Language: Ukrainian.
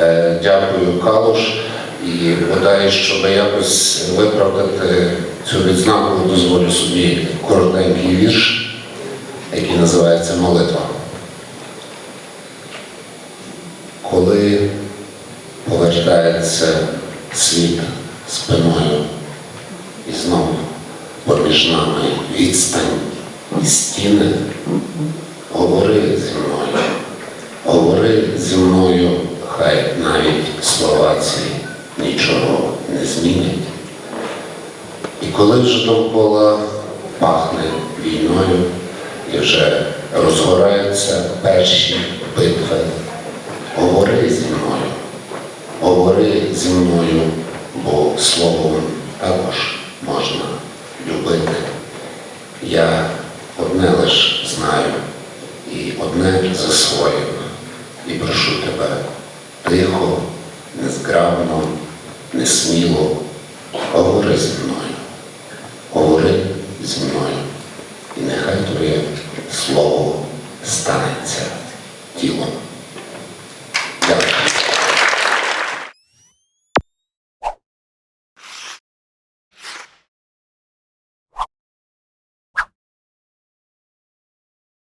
Е, Дякую, Калуш. І бодай, щоб якось виправдати цю відзнаку, дозволю собі коротенький вірш, який називається Молитва. Коли повертається світ спиною і знову поміж нами відстань і стіни, говори зі мною, говори зі мною, хай навіть слова ці нічого не змінять. І коли вже довкола пахне війною і вже розгораються перші битви, говори зі мною, говори зі мною, бо словом також можна любити. Я одне лиш знаю і одне засвоїв, і прошу тебе тихо, незграбно, несміло. Говори зі мною, говори зі мною. І нехай твоє слово станеться тілом.